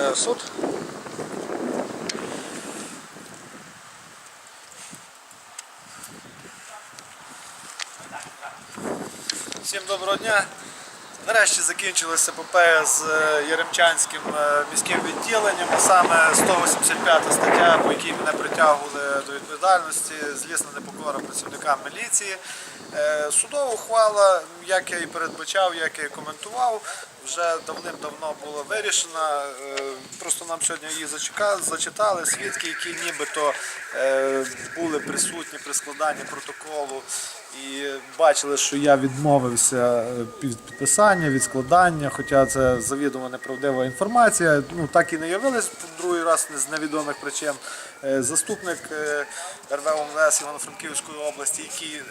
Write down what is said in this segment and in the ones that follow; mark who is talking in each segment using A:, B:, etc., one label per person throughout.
A: е, суд. Всім доброго дня. Нарешті закінчилася епопея з е, Яремчанським е, міським відділенням, а саме 185 стаття, по якій мене притягували до відповідальності, злісна непокора працівникам міліції. Е, Судова ухвала, як я і передбачав, як я і коментував, вже давним-давно була вирішена. Просто нам сьогодні її зачитали свідки, які нібито були присутні при складанні протоколу і бачили, що я відмовився е, від підписання, від складання, хоча це завідомо неправдива інформація. Ну так і не явилось другий раз з невідомих причин. Е, Заступник е, РВ Івано-Франківської області, який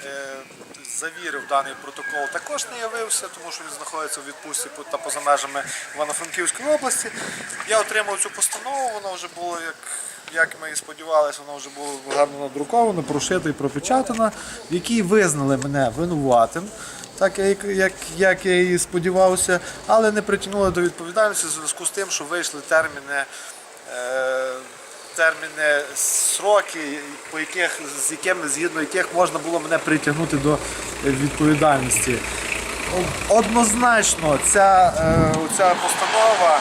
A: завірив даний протокол, також не явився, тому що він знаходиться у відпустці та поза межами Івано-Франківської області. Я отримав цю постанову, вона вже була як. Як ми і сподівалися, воно вже було гарно надруковано, прошито і пропечатано, в якій визнали мене винуватим, так як, як, як я і сподівався, але не притягнули до відповідальності в зв'язку з тим, що вийшли терміни, е, терміни, сроки, по яких, з якими, згідно яких можна було мене притягнути до відповідальності. Однозначно, ця, е, ця постанова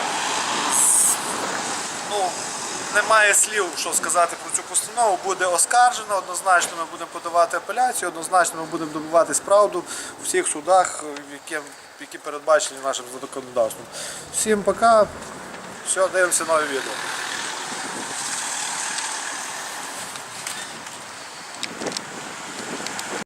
A: немає слів, що сказати про цю постанову. Буде оскаржено, однозначно ми будемо подавати апеляцію, однозначно ми будемо добиватись правду у всіх судах, які, які передбачені нашим законодавством. Всім пока, все, дивимося нове відео.